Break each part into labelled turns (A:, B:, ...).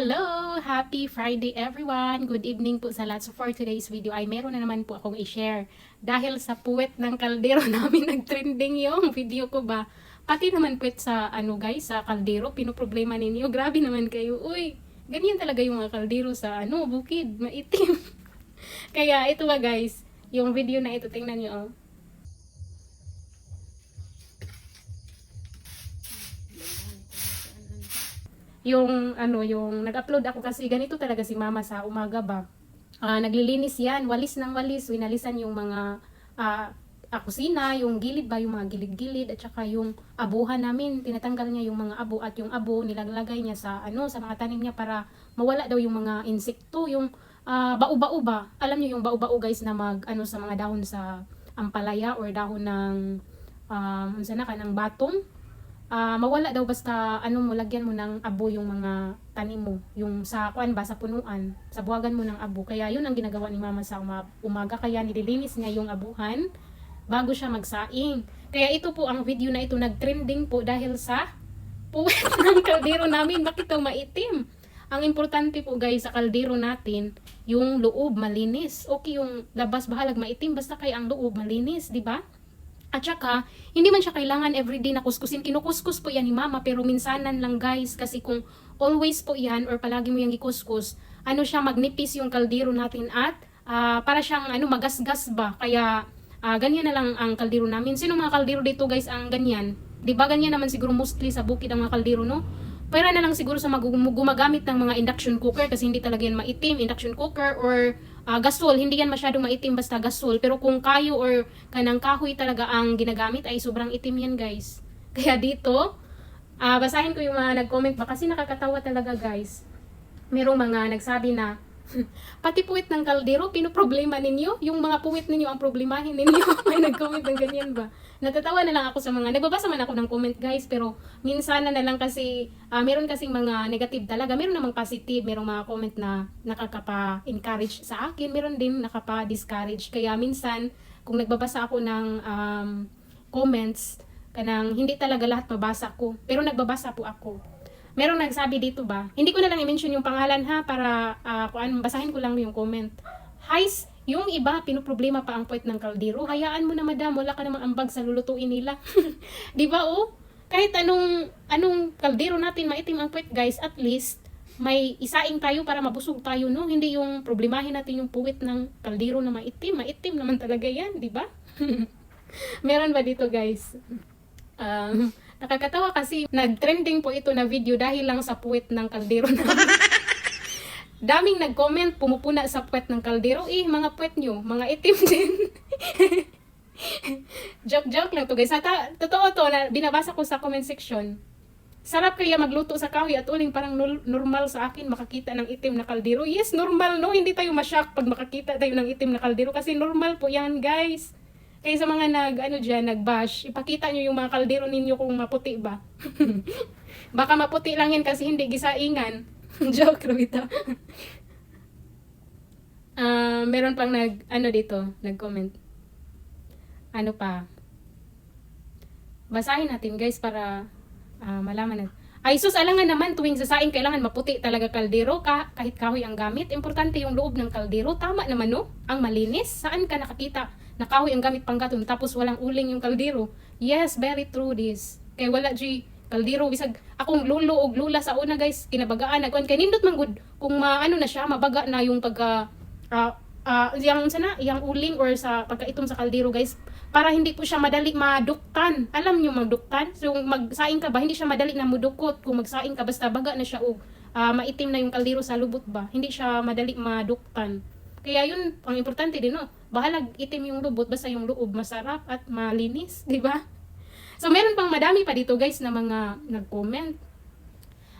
A: Hello! Happy Friday everyone! Good evening po sa lahat. So for today's video ay meron na naman po akong i-share. Dahil sa puwet ng kaldero namin nag-trending yung video ko ba. Pati naman puwet sa ano guys, sa kaldero, pinoproblema ninyo. Grabe naman kayo. Uy, ganyan talaga yung mga kaldero sa ano, bukid, maitim. Kaya ito ba guys, yung video na ito, tingnan nyo oh. Yung ano yung nag-upload ako kasi ganito talaga si mama sa umaga ba. Ah, naglilinis yan walis ng walis winalisan yung mga ah, ah, kusina yung gilid ba yung mga gilid-gilid at saka yung abuhan namin. Tinatanggal niya yung mga abo at yung abo nilalagay niya sa ano sa mga tanim niya para mawala daw yung mga insekto yung ah, bau-bau ba. Alam niyo yung bau-bau guys na mag ano sa mga dahon sa ampalaya or dahon ng um, unsa na ka ng batong Ah, mawala daw basta ano mo lagyan mo ng abo yung mga tanim mo. Yung sa kuan ba sa punuan. Sa buwagan mo ng abo. Kaya yun ang ginagawa ni mama sa uma- umaga. Kaya nililinis niya yung abuhan bago siya magsaing. Kaya ito po ang video na ito. Nagtrending po dahil sa puwet ng kaldero namin. Bakit daw maitim? Ang importante po guys sa kaldero natin yung loob malinis. Okay yung labas bahalag maitim. Basta kay ang loob malinis di ba at saka, hindi man siya kailangan everyday na kuskusin. Kinukuskus po yan ni mama, pero minsanan lang guys. Kasi kung always po yan, or palagi mo yung ikuskus, ano siya, magnipis yung kaldero natin at ah, para siyang ano, magasgas ba. Kaya, ah, ganyan na lang ang kaldero namin. Sino mga kaldero dito guys ang ganyan? Di ba ganyan naman siguro mostly sa bukid ang mga kaldero, no? Pwera na lang siguro sa mag- gumagamit ng mga induction cooker kasi hindi talaga yan maitim. Induction cooker or ah, gasol, hindi yan masyadong maitim basta gasol. Pero kung kayo or kanang kahoy talaga ang ginagamit ay sobrang itim yan guys. Kaya dito, ah basahin ko yung mga nag-comment ba kasi nakakatawa talaga guys. Merong mga nagsabi na pati puwit ng kaldero, pinoproblema ninyo? Yung mga puwit ninyo ang problemahin ninyo? May nag-comment ng ganyan ba? Natatawa na lang ako sa mga, nagbabasa man ako ng comment guys, pero minsan na lang kasi, ah, meron kasing mga negative talaga, meron namang positive, merong mga comment na nakakapa-encourage sa akin, meron din nakapa-discourage. Kaya minsan, kung nagbabasa ako ng um, comments, kanang hindi talaga lahat mabasa ko, pero nagbabasa po ako merong nagsabi dito ba? Hindi ko na lang i-mention yung pangalan ha para uh, kung basahin ko lang yung comment. Highs, yung iba pinoproblema pa ang puwet ng kaldero. Hayaan mo na madam, wala ka namang ambag sa lulutuin nila. 'Di ba oh? Kahit anong anong kaldero natin maitim ang puwet, guys, at least may isaing tayo para mabusog tayo, no? Hindi yung problemahin natin yung puwet ng kaldero na maitim. Maitim naman talaga yan, di ba? Meron ba dito, guys? Um, Nakakatawa kasi nag-trending po ito na video dahil lang sa puwet ng kaldero namin. Daming nag-comment, pumupuna sa puwet ng kaldero. Eh, mga puwet nyo, mga itim din. Joke-joke lang to guys. Ata, totoo to, na binabasa ko sa comment section. Sarap kaya magluto sa kahoy at uling parang normal sa akin makakita ng itim na kaldero. Yes, normal no. Hindi tayo mashock pag makakita tayo ng itim na kaldero kasi normal po yan guys. Kaya sa mga nag, ano dyan, nag-bash, ipakita nyo yung mga kaldero ninyo kung maputi ba. Baka maputi lang yan kasi hindi gisaingan. Joke, Rita. Ah, meron pang nag, ano dito, nag-comment. Ano pa? Basahin natin guys para ah, malaman natin. Ay sus, alangan naman tuwing sasaing kailangan maputi talaga kaldero ka, kahit kahoy ang gamit. Importante yung loob ng kaldero. Tama naman no? Ang malinis. Saan ka nakakita na kahoy ang gamit panggaton tapos walang uling yung kaldero? Yes, very true this. Kay wala G, kaldero bisag akong lulo og lula sa una guys. Kinabagaan nagkuan kay nindot man gud kung maano na siya mabaga na yung pagka ah ah, yung sana yung uling or sa pagkaitom sa kaldero guys. Para hindi po siya madali maduktan. Alam niyo magduktan so magsaing ka ba hindi siya madali na mudukot. Kung magsaing ka basta baga na siya og ah, maitim na yung kaldero sa lubot ba hindi siya madali maduktan kaya yun ang importante din no bahalag itim yung lubot basta yung loob masarap at malinis di ba So, meron pang madami pa dito guys na mga nag-comment.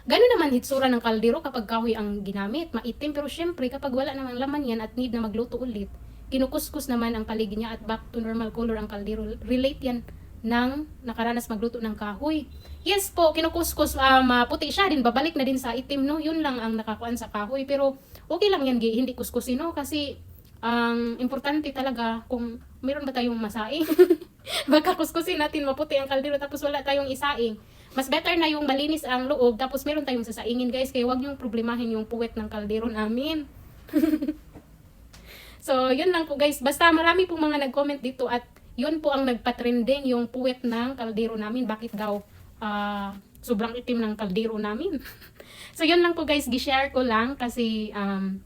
A: Gano'n naman hitsura ng kaldero kapag kahoy ang ginamit. Maitim pero syempre kapag wala namang laman yan at need na magluto ulit, kinukuskus naman ang paligid niya at back to normal color ang kaldero. Relate yan ng nakaranas magluto ng kahoy. Yes po, kinukuskus, uh, maputi siya din, babalik na din sa itim, no? Yun lang ang nakakuan sa kahoy. Pero okay lang yan, hindi kuskusin, no? Kasi ang importante talaga kung meron ba tayong masaing. Baka kuskusin natin maputi ang kaldero tapos wala tayong isaing. mas better na yung malinis ang loob tapos meron tayong sasaingin guys kaya wag niyong problemahin yung puwet ng kaldero namin. so, yun lang po guys. Basta marami pong mga nag-comment dito at yun po ang nagpa-trending yung puwet ng kaldero namin. Bakit daw ah, sobrang itim ng kaldero namin? so, yun lang po guys. Gishare ko lang kasi um,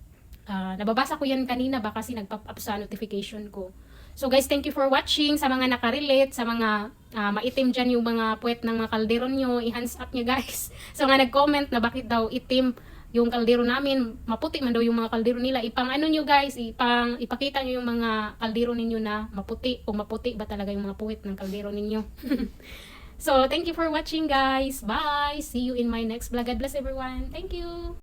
A: ah, nababasa ko yan kanina ba kasi nag-pop up sa notification ko. So guys, thank you for watching. Sa mga nakarelate, sa mga ah, maitim dyan yung mga puwet ng mga kaldero nyo, i-hands up nyo guys. Sa mga nag-comment na bakit daw itim yung kaldero namin, maputi man daw yung mga kaldero nila. Ipang ano nyo guys, ipang ipakita nyo yung mga kaldero ninyo na maputi o maputi ba talaga yung mga puwet ng kaldero ninyo. so, thank you for watching guys. Bye! See you in my next vlog. God bless everyone. Thank you!